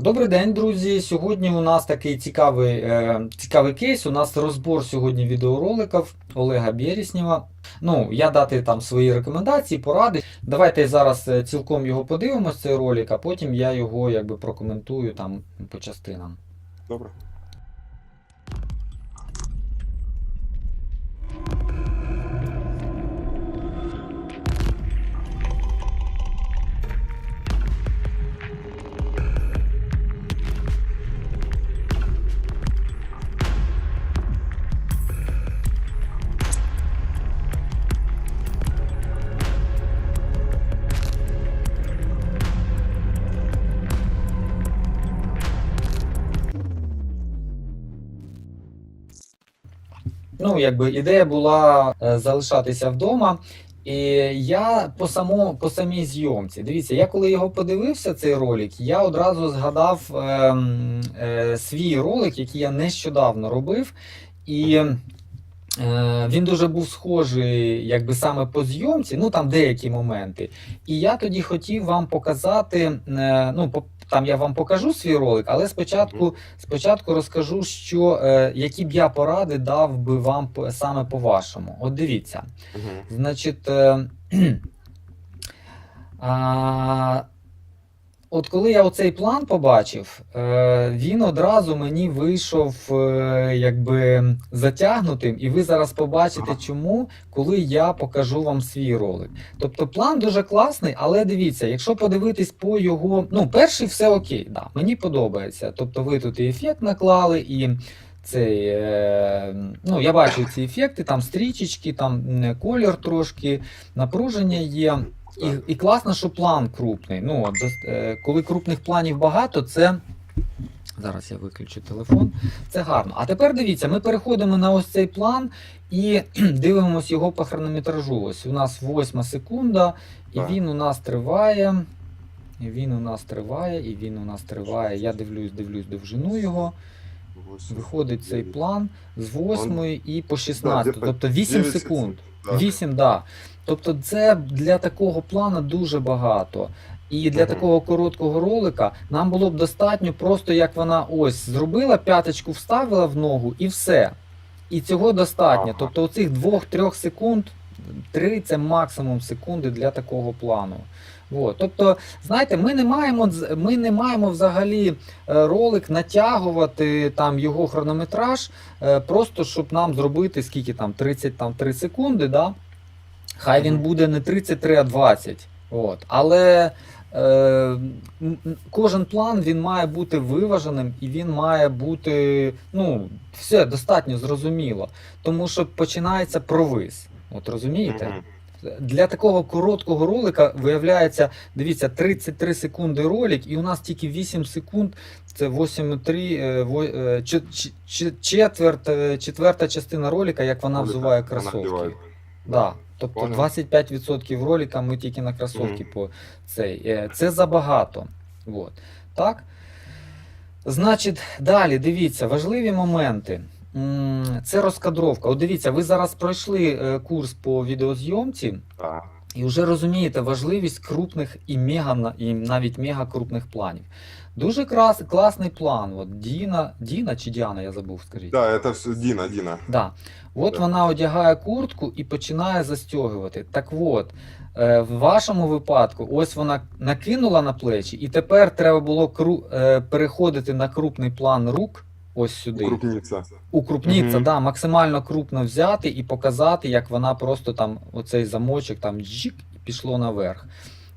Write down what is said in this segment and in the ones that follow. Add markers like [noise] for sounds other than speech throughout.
Добрий день, друзі. Сьогодні у нас такий цікавий, е, цікавий кейс. У нас розбор сьогодні відеороликів Олега Бєріснєва. Ну, я дати там свої рекомендації, поради. Давайте зараз е, цілком його подивимось, цей ролик, а потім я його якби прокоментую там по частинам. Добре. Ну, якби ідея була е, залишатися вдома. І я по само, по самій зйомці. Дивіться, я коли його подивився, цей ролик, я одразу згадав ем, е, свій ролик, який я нещодавно робив. І е, він дуже був схожий, якби саме по зйомці, ну там деякі моменти. І я тоді хотів вам показати. Е, ну, там я вам покажу свій ролик, але спочатку, спочатку розкажу, що е, які б я поради дав би вам саме по вашому. От дивіться. Значить, е, [clears throat] а, от коли я оцей план побачив, е, він одразу мені вийшов е, якби затягнутим, і ви зараз побачите, чому, коли я покажу вам свій ролик. Тобто план дуже класний, але дивіться, якщо подивитись по його. Ну, перший все окей, да, мені подобається. Тобто ви тут і ефект наклали, і цей, е, ну, я бачу ці ефекти, там стрічечки, там колір трошки, напруження є. І, і класно, що план крупний. Ну, от, е, коли крупних планів багато, це. Зараз я виключу телефон. Це гарно. А тепер дивіться, ми переходимо на ось цей план і [clears throat] дивимося його по хронометражу. Ось у нас 8 секунда, і він у нас триває. І він у нас триває, і він у нас триває. Я дивлюсь, дивлюсь довжину його. Виходить цей план з 8 і по 16, тобто 8 секунд. 8, да. Тобто це для такого плану дуже багато. І для такого короткого ролика нам було б достатньо просто як вона ось зробила, п'яточку вставила в ногу і все. І цього достатньо. Ага. Тобто оцих 2-3 секунд, 3 це максимум секунди для такого плану. От. Тобто, знаєте, ми не маємо ми не маємо взагалі е, ролик натягувати там його хронометраж, е, просто щоб нам зробити скільки там 33 секунди, да? Хай він буде не 33, а 20. От. Але е, кожен план він має бути виваженим і він має бути ну, все достатньо зрозуміло. Тому що починається провис. От розумієте? Для такого короткого ролика виявляється, дивіться, 33 секунди ролик, і у нас тільки 8 секунд. Це 8,3, е, е, е, четверта частина ролика, як вона взуває кросовки. Да. Тобто Понял. 25% роліка ми тільки на кросовки mm. по цей. Е, Це забагато. От. Так? Значить, далі дивіться, важливі моменти. Це розкадровка. От дивіться, ви зараз пройшли е, курс по відеозйомці. Да. І вже розумієте важливість крупних і мега і навіть мега крупних планів. Дуже крас, класний план. От Діна, Діна чи Діана, я забув, скажіть. Да, это все Дина, Дина. Да. От Да. вона одягає куртку і починає застягувати. Так от, е, в вашому випадку, ось вона накинула на плечі, і тепер треба було е, переходити на крупний план рук. Ось сюди. Укрупниться. Укрупніться, Мгм. да, максимально крупно взяти і показати, як вона просто там оцей замочок там джик і пішло наверх.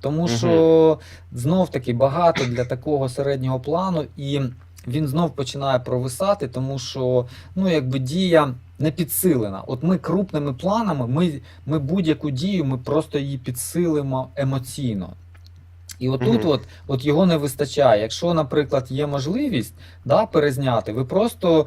Тому що знов таки багато для такого середнього плану, і він знов починає провисати, тому що ну, якби дія не підсилена. От ми крупними планами, ми, ми будь-яку дію, ми просто її підсилимо емоційно. І отут Мгм. от, от його не вистачає. Якщо, наприклад, є можливість да, перезняти, ви просто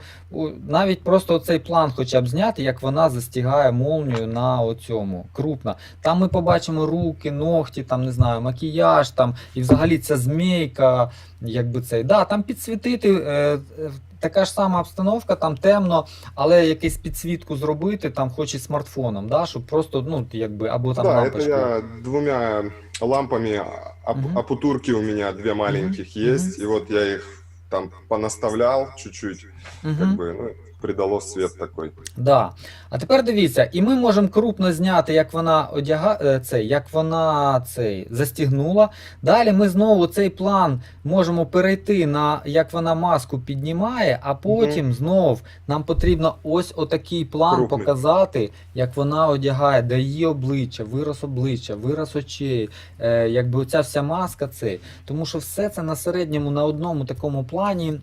навіть просто цей план хоча б зняти, як вона застігає молнію на оцьому крупна. Там ми побачимо руки, ногті, там не знаю, макіяж, там і взагалі ця змійка, якби цей. Да, там підсвітити. Е, е, Така ж сама обстановка, там темно, але якусь підсвітку зробити, там хоч і смартфоном, да, щоб просто, ну, якби, або там да, это лампочкою. я двумя лампами, ап угу. апутурки путурки у меня две маленьких є, есть, и вот я их там понаставлял чуть-чуть, Угу. как бы, ну, придало свет такой. Да. А тепер дивіться, і ми можемо крупно зняти, як вона одяга... е, цей, як вона цей застігнула. Далі ми знову цей план можемо перейти на як вона маску піднімає, а потім знов нам потрібно ось отакий план Крупний. показати, як вона одягає, де її обличчя, вираз обличчя, вираз очей, е, якби оця вся маска цей. Тому що все це на середньому на одному такому плані,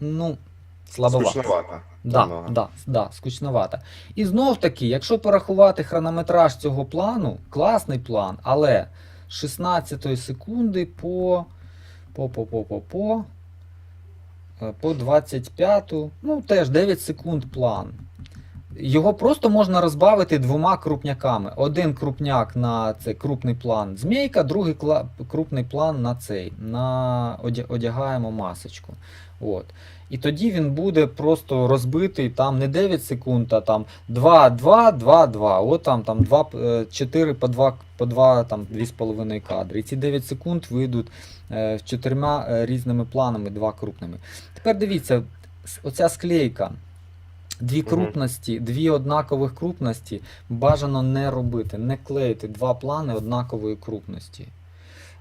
ну, слабовато. Скучновато. Да, немного. да, да, скучновато. І знов таки, якщо порахувати хронометраж цього плану, класний план, але з 16 секунди по, по, по, по, по, по, е, по 25, ну теж 9 секунд план. Його просто можна розбавити двома крупняками. Один крупняк на цей крупний план змійка, другий кла- крупний план на цей. На одягаємо масочку. От. І тоді він буде просто розбитий там не 9 секунд, а там 2, 2, 2, 2. От там, там 2, 4 по 2, по 2 там 2,5 кадри. І ці 9 секунд вийдуть е, чотирма е, різними планами, два крупними. Тепер дивіться, оця склейка. Дві крупності, дві однакових крупності бажано не робити, не клеїти два плани однакової крупності.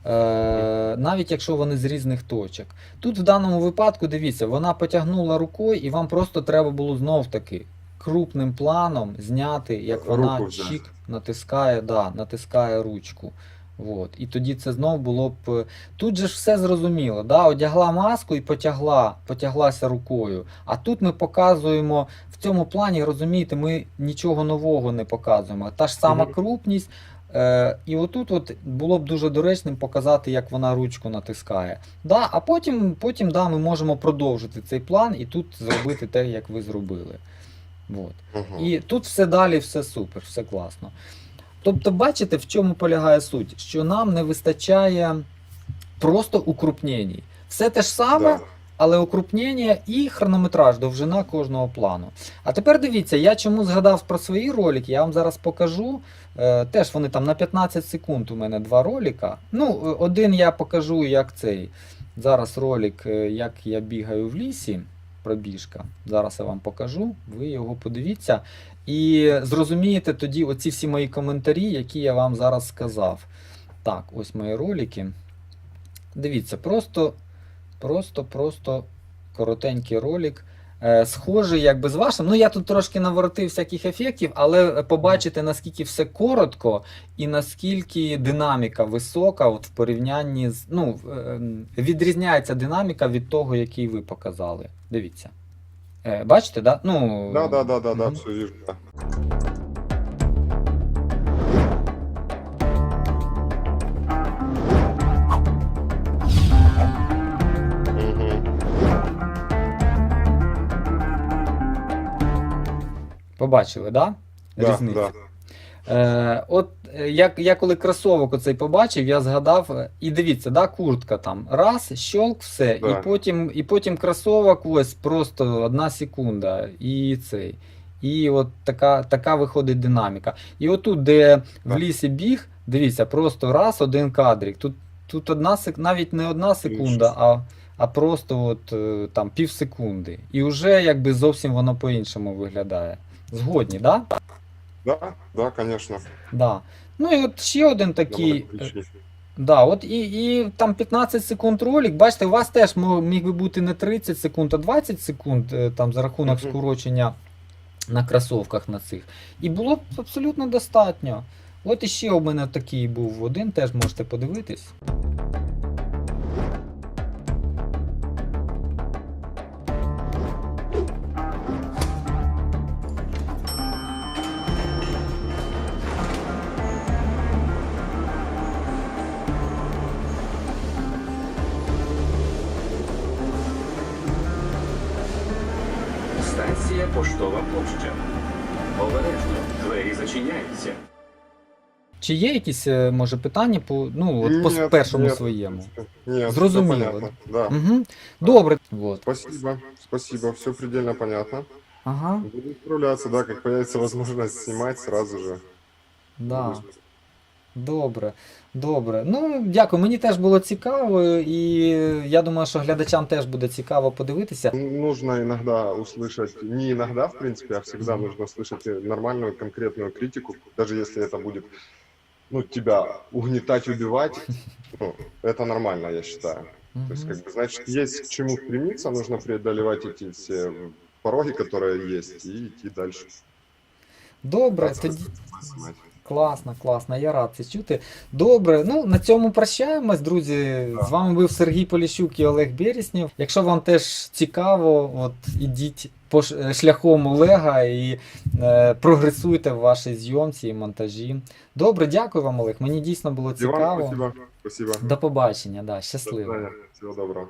Е, навіть якщо вони з різних точок. Тут в даному випадку, дивіться, вона потягнула рукою, і вам просто треба було знов таки крупним планом зняти, як вона Руку чік натискає, да, натискає ручку. От. І тоді це знов було б. е, Тут же ж все зрозуміло. Да? Одягла маску і потягла, потяглася рукою. А тут ми показуємо в цьому плані, розумієте, ми нічого нового не показуємо. Та ж сама крупність. Е, і отут от було б дуже доречним показати, як вона ручку натискає. Да, а потім, потім да, ми можемо продовжити цей план і тут зробити те, як ви зробили. От. Мгм. І тут все далі, все супер, все класно. Тобто, бачите, в чому полягає суть? Що нам не вистачає просто укрупнень. Все те ж саме, Да. але укрупнення і хронометраж, довжина кожного плану. А тепер дивіться, я чому згадав про свої ролики, я вам зараз покажу. Е, теж вони там на 15 секунд у мене два ролика. Ну, е, один я покажу, як цей. Зараз ролик, е, як я бігаю в лісі. Пробіжка. Зараз я вам покажу, ви його подивіться. І зрозумієте тоді оці всі мої коментарі, які я вам зараз сказав. Так, ось мої ролики. Дивіться, просто, просто, просто коротенький ролик. Е, схожий якби з вашим. Ну, я тут трошки наворотив всяких ефектів, але побачите, наскільки все коротко і наскільки динаміка висока от в порівнянні з. Ну, е, відрізняється динаміка від того, який ви показали. Дивіться. Е, бачите, да? Ну, Да, да, да, да, да, мгм. Побачили, да? Да, Різницю. да. Е, от е, як я коли кросовок оцей побачив, я згадав, е, і дивіться, да, куртка там. Раз, щолк, все, Да. і потім, і потім кросовок ось просто одна секунда. І цей. І от така, така виходить динаміка. І отут, де в лісі біг, дивіться, просто раз, один кадрик. Тут, тут одна сек... навіть не одна секунда, а, а просто от, е, там пів секунди. І вже якби зовсім воно по-іншому виглядає. Згодні? Да? Да, да, конечно. Да. Ну і от ще один такий. Е. Да, от і, і там 15 секунд ролик. Бачите, у вас теж міг би бути не 30 секунд, а 20 секунд е, там за рахунок Мгм. скорочення на кросовках на цих. І було б абсолютно достатньо. От іще у мене такий був один, теж можете подивитись. Поштова площа. Обережно, двері зачиняються. Чи є якісь, е, може, питання по, ну, от по Нет, першому нет, своєму? Нет, всё Зрозуміло. понятно. Да. Угу. Добре. Вот. Спасибо, спасибо, все предельно понятно. Ага, Буду справляться, да, как появится возможность снимать сразу же. да. Буду Добре, добре. Ну, дякую. Мені теж було цікаво, і я думаю, що глядачам теж буде цікаво подивитися. Нужно иногда услышать, не иногда, в принципе, а всегда Мгм. нужно услышать нормальную, конкретную критику, даже если это будет ну, тебя угнетать, убивать, ну, это нормально, я считаю. То есть, Мгм. как бы, значит, есть к чему стремиться, нужно преодолевать эти все пороги, которые есть, и идти дальше. Добре, Раз, тоді. Класно, класно, я рад це чути. Добре, ну на цьому прощаємось, друзі. З вами був Сергій Поліщук і Олег Береснєв. Якщо вам теж цікаво, от ідіть по шляхом Олега і е, прогресуйте в вашій зйомці і монтажі. Добре, дякую вам, Олег. Мені дійсно було цікаво. спасибо. До побачення, да, щасливо. Всего доброго.